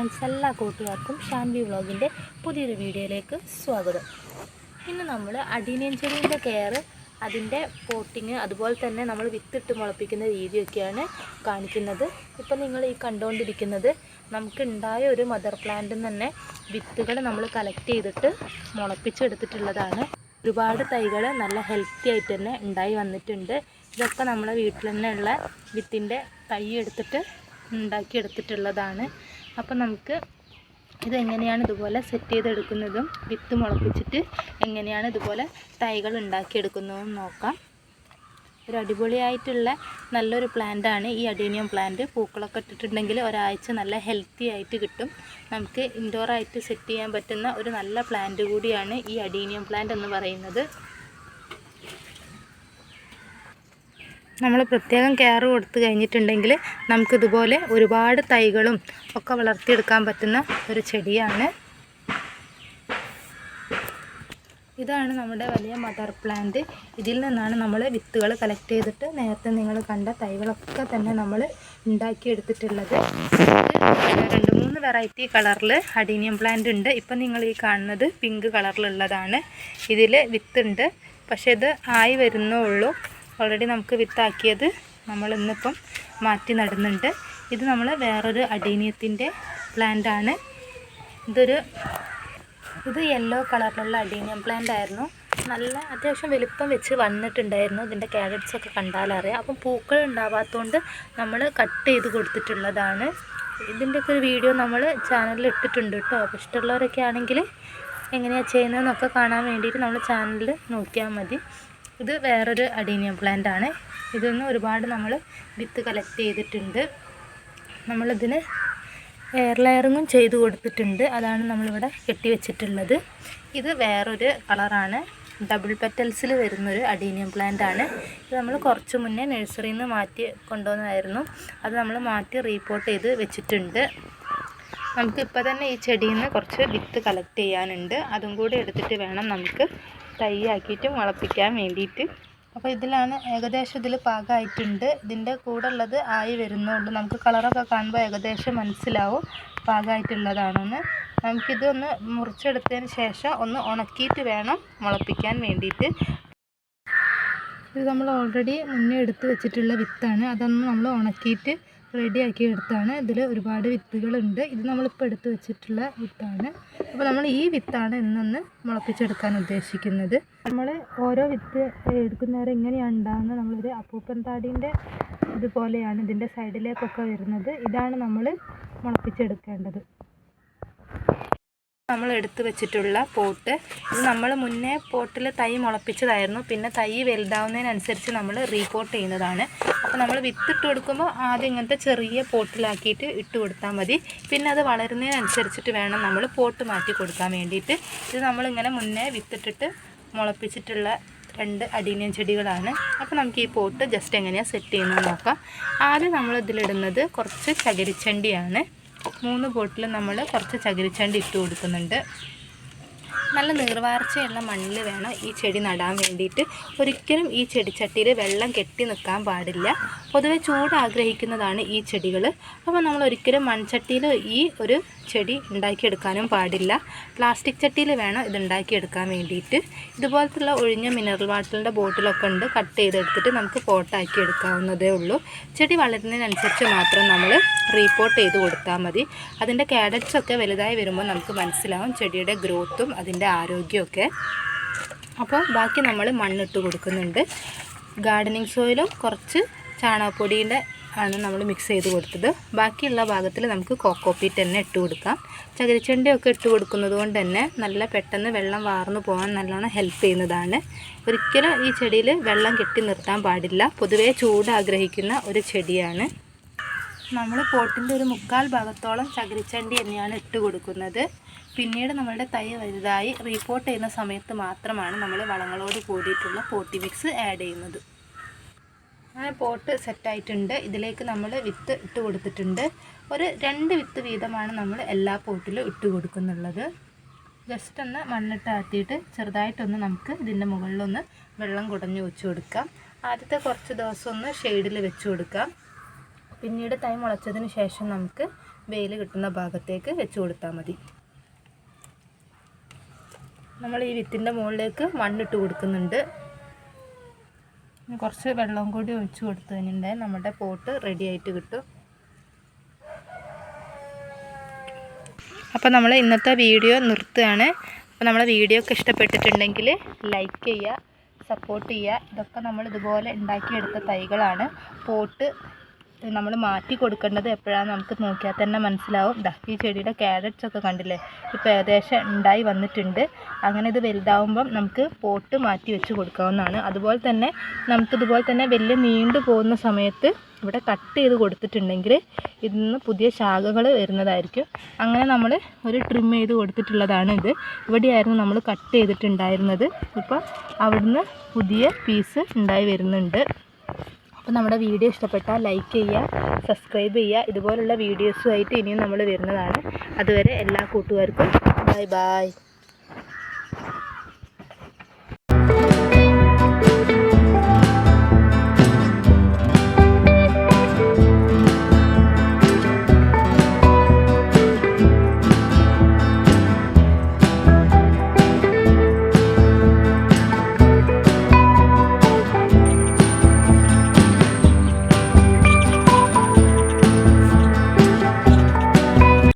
Friends എല്ലാ കൂട്ടുകാർക്കും ഷാൻവി വ്ളോഗിന്റെ പുതിയൊരു വീഡിയോയിലേക്ക് സ്വാഗതം. ഇന്ന് നമ്മൾ ചെടീന്റെ കെയർ അതിന്റെ പോട്ടിങ് അതുപോലെ തന്നെ നമ്മൾ വിത്തിട്ട് മുളപ്പിക്കുന്ന രീതിയൊക്കെയാണ് കാണിക്കുന്നത്. ഇപ്പം നിങ്ങൾ ഈ കണ്ടുകൊണ്ടിരിക്കുന്നത് നമുക്കുണ്ടായ ഒരു മദർ പ്ലാന്റിൽ തന്നെ വിത്തുകൾ നമ്മൾ കളക്ട് ചെയ്തിട്ട് മുളപ്പിച്ചെടുത്തിട്ടുള്ളതാണ്. ഒരുപാട് തൈകൾ നല്ല ഹെൽത്തി ആയിട്ട് തന്നെ ഉണ്ടായി വന്നിട്ടുണ്ട്. ഇതൊക്കെ നമ്മളെ വീട്ടിൽ തന്നെയുള്ള വിത്തിന്റെ തൈ എടുത്തിട്ട് ഉണ്ടാക്കിയെടുത്തിട്ടുള്ളതാണ്. അപ്പം നമുക്ക് ഇതെങ്ങനെയാണ് ഇതുപോലെ സെറ്റ് ചെയ്തെടുക്കുന്നതും വിത്ത് മുളപ്പിച്ചിട്ട് എങ്ങനെയാണ് ഇതുപോലെ തൈകൾ ഉണ്ടാക്കിയെടുക്കുന്നതും നോക്കാം. ഒരു അടിപൊളിയായിട്ടുള്ള നല്ലൊരു പ്ലാന്റാണ് ഈ അഡീനിയം പ്ലാന്റ് പൂക്കളൊക്കെ ഇട്ടിട്ടുണ്ടെങ്കിൽ ഒരാഴ്ച നല്ല ഹെൽത്തി ആയിട്ട് കിട്ടും. നമുക്ക് ഇൻഡോറായിട്ട് സെറ്റ് ചെയ്യാൻ പറ്റുന്ന ഒരു നല്ല പ്ലാന്റ് കൂടിയാണ് ഈ അഡീനിയം പ്ലാന്റ് എന്ന് പറയുന്നത്. നമ്മൾ പ്രത്യേകം കെയർ കൊടുത്തു കഴിഞ്ഞിട്ടുണ്ടെങ്കിൽ നമുക്കിതുപോലെ ഒരുപാട് തൈകളും ഒക്കെ വളർത്തിയെടുക്കാൻ പറ്റുന്ന ഒരു ചെടിയാണ്. ഇതാണ് നമ്മുടെ വലിയ മദർ പ്ലാന്റ്. ഇതിൽ നിന്നാണ് നമ്മൾ വിത്തുകൾ കളക്ട് ചെയ്തിട്ട് നേരത്തെ നിങ്ങൾ കണ്ട തൈകളൊക്കെ തന്നെ നമ്മൾ ഉണ്ടാക്കിയെടുത്തിട്ടുള്ളത്. രണ്ട് മൂന്ന് വെറൈറ്റി കളറിൽ അഡീനിയം പ്ലാന്റ് ഉണ്ട്. ഇപ്പം നിങ്ങൾ ഈ കാണുന്നത് പിങ്ക് കളറിലുള്ളതാണ് ഇതിൽ വിത്തുണ്ട്. പക്ഷേ ഇത് ആയി വരുന്നേ ഉള്ളൂ. ഓൾറെഡി നമുക്ക് വിത്താക്കിയത് നമ്മൾ ഇന്നിപ്പം മാറ്റി നടുന്നുണ്ട്. ഇത് നമ്മൾ വേറൊരു അഡീനിയത്തിന്റെ ആണ്. ഇതൊരു ഇത് യെല്ലോ കളറിലുള്ള അഡീനിയം പ്ലാന്റ് ആയിരുന്നു. നല്ല അത്യാവശ്യം വലുപ്പം വെച്ച് വന്നിട്ടുണ്ടായിരുന്നു. ഇതിന്റെ ക്യാരറ്റ്സ് ഒക്കെ കണ്ടാലറിയാം അപ്പം പൂക്കൾ ഉണ്ടാവാത്തതുകൊണ്ട് നമ്മൾ കട്ട് ചെയ്ത് കൊടുത്തിട്ടുള്ളതാണ്. ഇതിന്റെയൊക്കെ ഒരു വീഡിയോ നമ്മൾ ചാനലിൽ ഇട്ടിട്ടുണ്ട് കേട്ടോ. അപ്പോൾ ഇഷ്ടമുള്ളവരൊക്കെ ആണെങ്കിൽ എങ്ങനെയാണ് ചെയ്യുന്നതെന്നൊക്കെ കാണാൻ വേണ്ടിയിട്ട് നമ്മൾ ചാനലിൽ നോക്കിയാൽ മതി. ഇത് വേറൊരു അഡീനിയം പ്ലാന്റ് ആണ്. ഇതൊന്നും ഒരുപാട് നമ്മൾ വിത്ത് കളക്ട് ചെയ്തിട്ടുണ്ട്. നമ്മളിതിന് എയർ ലെയറിങ്ങും ചെയ്ത് കൊടുത്തിട്ടുണ്ട്. അതാണ് നമ്മളിവിടെ കെട്ടിവെച്ചിട്ടുള്ളത് ഇത് വേറൊരു കളറാണ് ഡബിൾ പെറ്റൽസിൽ വരുന്നൊരു അഡീനിയം പ്ലാന്റ് ആണ്. ഇത് നമ്മൾ കുറച്ച് മുന്നേ നഴ്സറിയിൽ നിന്ന് മാറ്റി കൊണ്ടുവന്നതായിരുന്നു അത് നമ്മൾ മാറ്റി റീപോർട്ട് ചെയ്ത് വെച്ചിട്ടുണ്ട്. നമുക്കിപ്പോൾ തന്നെ ഈ ചെടിയിൽ നിന്ന് കുറച്ച് വിത്ത് കളക്ട് ചെയ്യാനുണ്ട്. അതും കൂടി എടുത്തിട്ട് വേണം നമുക്ക് തൈ ആക്കിയിട്ട് മുളപ്പിക്കാൻ വേണ്ടിയിട്ട്. അപ്പോൾ ഇതിലാണ് ഏകദേശം ഇതിൽ പാകമായിട്ടുണ്ട് ഇതിന്റെ കൂടെ ഉള്ളത് ആയി വരുന്നുള്ളൂ. നമുക്ക് കളറൊക്കെ കാണുമ്പോൾ ഏകദേശം മനസ്സിലാവും പാകമായിട്ടുള്ളതാണെന്ന് നമുക്കിതൊന്ന് മുറിച്ചെടുത്തതിന് ശേഷം ഒന്ന് ഉണക്കിയിട്ട് വേണം മുളപ്പിക്കാൻ വേണ്ടിയിട്ട്. ഇത് നമ്മൾ ഓൾറെഡി മുന്നേ എടുത്ത് വെച്ചിട്ടുള്ള വിത്താണ്. അതൊന്ന് നമ്മൾ ഉണക്കിയിട്ട് റെഡിയാക്കി എടുത്താണ്. ഇതിൽ ഒരുപാട് വിത്തുകളുണ്ട്. ഇത് നമ്മളിപ്പോൾ എടുത്ത് വെച്ചിട്ടുള്ള വിത്താണ്. അപ്പോൾ നമ്മൾ ഈ വിത്താണ് ഇന്നൊന്ന് മുളപ്പിച്ചെടുക്കാൻ ഉദ്ദേശിക്കുന്നത്. നമ്മൾ ഓരോ വിത്ത് എടുക്കുന്നവരെ എങ്ങനെയാണ് ഉണ്ടാകുന്നത് നമ്മളൊരു അപ്പൂപ്പൻ താടീന്റെ ഇതുപോലെയാണ് ഇതിന്റെ സൈഡിലേക്കൊക്കെ വരുന്നത്. ഇതാണ് നമ്മൾ മുളപ്പിച്ചെടുക്കേണ്ടത്. നമ്മൾ എടുത്തു വെച്ചിട്ടുള്ള പോട്ട്. ഇത് നമ്മൾ മുന്നേ പോട്ടിൽ തൈ മുളപ്പിച്ചതായിരുന്നു. പിന്നെ തൈ വലുതാവുന്നതിനനുസരിച്ച് നമ്മൾ റീപോട്ട് ചെയ്യുന്നതാണ്. അപ്പോൾ നമ്മൾ വിത്തിട്ട് കൊടുക്കുമ്പോൾ ആദ്യം ഇങ്ങനത്തെ ചെറിയ പോട്ടിലാക്കിയിട്ട് ഇട്ട് കൊടുത്താൽ മതി. പിന്നെ അത് വളരുന്നതിനനുസരിച്ചിട്ട് വേണം നമ്മൾ പോട്ട് മാറ്റി കൊടുക്കാൻ വേണ്ടിയിട്ട്. ഇത് നമ്മളിങ്ങനെ മുന്നേ വിത്തിട്ടിട്ട് മുളപ്പിച്ചിട്ടുള്ള രണ്ട് അടീനിയൻ ചെടികളാണ്. അപ്പോൾ നമുക്ക് ഈ പോട്ട് ജസ്റ്റ് എങ്ങനെയാണ് സെറ്റ് ചെയ്യുന്നത് നോക്കാം. ആദ്യം നമ്മൾ ഇതിലിടുന്നത് കുറച്ച് ചകിരിച്ചണ്ടിയാണ്. മൂന്ന് പോട്ടിൽ നമ്മൾ കുറച്ച് ചകിരിച്ചണ്ടി ഇട്ട് കൊടുക്കുന്നുണ്ട്. നല്ല നീർവാർച്ചയുള്ള മണ്ണിൽ വേണം ഈ ചെടി നടാൻ വേണ്ടിയിട്ട്. ഒരിക്കലും ഈ ചെടിച്ചട്ടിയിൽ വെള്ളം കെട്ടി നിൽക്കാൻ പാടില്ല. പൊതുവെ ചൂട് ആഗ്രഹിക്കുന്നതാണ് ഈ ചെടികൾ അപ്പോൾ നമ്മൾ ഒരിക്കലും മൺചട്ടിയിൽ ഈ ഒരു ചെടി ഉണ്ടാക്കിയെടുക്കാനും പാടില്ല. പ്ലാസ്റ്റിക് ചട്ടിയിൽ വേണം ഇത് ഉണ്ടാക്കിയെടുക്കാൻ വേണ്ടിയിട്ട്. ഇതുപോലത്തുള്ള ഒഴിഞ്ഞ മിനറൽ വാട്ടറിന്റെ ബോട്ടിലൊക്കെ ഉണ്ട്. കട്ട് ചെയ്തെടുത്തിട്ട് നമുക്ക് പോട്ടാക്കി എടുക്കാവുന്നതേ ഉള്ളൂ. ചെടി വളരുന്നതിനനുസരിച്ച് മാത്രം നമ്മൾ റീപോർട്ട് ചെയ്ത് കൊടുത്താൽ മതി. അതിന്റെ കാഡറ്റ്സ് ഒക്കെ വലുതായി വരുമ്പോൾ നമുക്ക് മനസ്സിലാവും ചെടിയുടെ ഗ്രോത്തും അതിന്റെ ആരോഗ്യമൊക്കെ. അപ്പോൾ ബാക്കി നമ്മൾ മണ്ണിട്ട് കൊടുക്കുന്നുണ്ട്. ഗാർഡനിങ് സോയിലും കുറച്ച് ചാണകപ്പൊടിയുടെ ആണ് നമ്മൾ മിക്സ് ചെയ്ത് കൊടുത്തത്. ബാക്കിയുള്ള ഭാഗത്തിൽ നമുക്ക് കോക്കോപ്പീറ്റ് തന്നെ ഇട്ട് കൊടുക്കാം. ചകിരിച്ചെണ്ടയൊക്കെ ഇട്ട് കൊടുക്കുന്നത് കൊണ്ട് തന്നെ നല്ല പെട്ടെന്ന് വെള്ളം വാർന്നു പോകാൻ നല്ലോണം ഹെൽപ്പ് ചെയ്യുന്നതാണ്. ഒരിക്കലും ഈ ചെടിയിൽ വെള്ളം കെട്ടി നിർത്താൻ പാടില്ല. പൊതുവേ ചൂട് ആഗ്രഹിക്കുന്ന ഒരു ചെടിയാണ്. നമ്മൾ പോട്ടിന്റെ ഒരു മുക്കാൽ ഭാഗത്തോളം ചകിരിച്ചണ്ടി തന്നെയാണ് ഇട്ട് കൊടുക്കുന്നത്. പിന്നീട് നമ്മളുടെ തൈ വലുതായി റീപോർട്ട് ചെയ്യുന്ന സമയത്ത് മാത്രമാണ് നമ്മൾ വളങ്ങളോട് കൂടിയിട്ടുള്ള പോട്ടി മിക്സ് ആഡ് ചെയ്യുന്നത്. അങ്ങനെ പോട്ട് സെറ്റായിട്ടുണ്ട്. ഇതിലേക്ക് നമ്മൾ വിത്ത് ഇട്ട് കൊടുത്തിട്ടുണ്ട്. ഒരു രണ്ട് വിത്ത് വീതമാണ് നമ്മൾ എല്ലാ പോട്ടിലും ഇട്ട് കൊടുക്കുന്നുള്ളത്. ജസ്റ്റ് ഒന്ന് മണ്ണിട്ട് ആത്തിയിട്ട് ചെറുതായിട്ടൊന്ന് നമുക്ക് ഇതിന്റെ മുകളിലൊന്ന് വെള്ളം കുടഞ്ഞു വെച്ച് കൊടുക്കാം. ആദ്യത്തെ കുറച്ച് ദിവസം ഒന്ന് ഷെയ്ഡിൽ വെച്ച് കൊടുക്കാം. പിന്നീട് തൈ മുളച്ചതിന് ശേഷം നമുക്ക് വെയിൽ കിട്ടുന്ന ഭാഗത്തേക്ക് വെച്ച് കൊടുത്താൽ മതി. നമ്മൾ ഈ വിത്തിന്റെ മുകളിലേക്ക് മണ്ണിട്ട് കൊടുക്കുന്നുണ്ട്. കുറച്ച് വെള്ളം കൂടി ഒഴിച്ച് കൊടുത്തു കഴിഞ്ഞിട്ടുണ്ടെങ്കിൽ നമ്മുടെ പോട്ട് റെഡി ആയിട്ട് കിട്ടും. അപ്പോൾ നമ്മൾ ഇന്നത്തെ വീഡിയോ നിർത്തുകയാണ്. അപ്പോൾ നമ്മളെ വീഡിയോ ഒക്കെ ഇഷ്ടപ്പെട്ടിട്ടുണ്ടെങ്കിൽ ലൈക്ക് ചെയ്യുക സപ്പോർട്ട് ചെയ്യുക. ഇതൊക്കെ നമ്മൾ ഇതുപോലെ ഉണ്ടാക്കിയെടുത്ത തൈകളാണ്. പോട്ട് നമ്മൾ മാറ്റി കൊടുക്കേണ്ടത് എപ്പോഴാണെന്ന് നമുക്ക് നോക്കിയാൽ തന്നെ മനസ്സിലാവും. ദാ ഈ ചെടിയുടെ ക്യാരറ്റ്സ് ഒക്കെ കണ്ടില്ലേ? ഇപ്പോൾ ഏകദേശം ഉണ്ടായി വന്നിട്ടുണ്ട്. അങ്ങനെ ഇത് വലുതാവുമ്പം നമുക്ക് പോട്ട് മാറ്റി വെച്ച് കൊടുക്കാവുന്നതാണ്. അതുപോലെ തന്നെ നമുക്കിതുപോലെ തന്നെ വലിയ നീണ്ടു പോകുന്ന സമയത്ത് ഇവിടെ കട്ട് ചെയ്ത് കൊടുത്തിട്ടുണ്ടെങ്കിൽ ഇതിൽ നിന്ന് പുതിയ ശാഖകൾ വരുന്നതായിരിക്കും. അങ്ങനെ നമ്മൾ ഒരു ട്രിം ചെയ്ത് കൊടുത്തിട്ടുള്ളതാണ് ഇത്. ഇവിടെയായിരുന്നു നമ്മൾ കട്ട് ചെയ്തിട്ടുണ്ടായിരുന്നത്. ഇപ്പം അവിടുന്ന് പുതിയ പീസ് ഉണ്ടായി വരുന്നുണ്ട്. അപ്പോൾ നമ്മുടെ വീഡിയോ ഇഷ്ടപ്പെട്ടാൽ ലൈക്ക് ചെയ്യുക സബ്സ്ക്രൈബ് ചെയ്യുക. ഇതുപോലുള്ള വീഡിയോസുമായിട്ട് ഇനിയും നമ്മൾ വരുന്നതാണ്. അതുവരെ എല്ലാ കൂട്ടുകാർക്കും ബൈ ബൈ.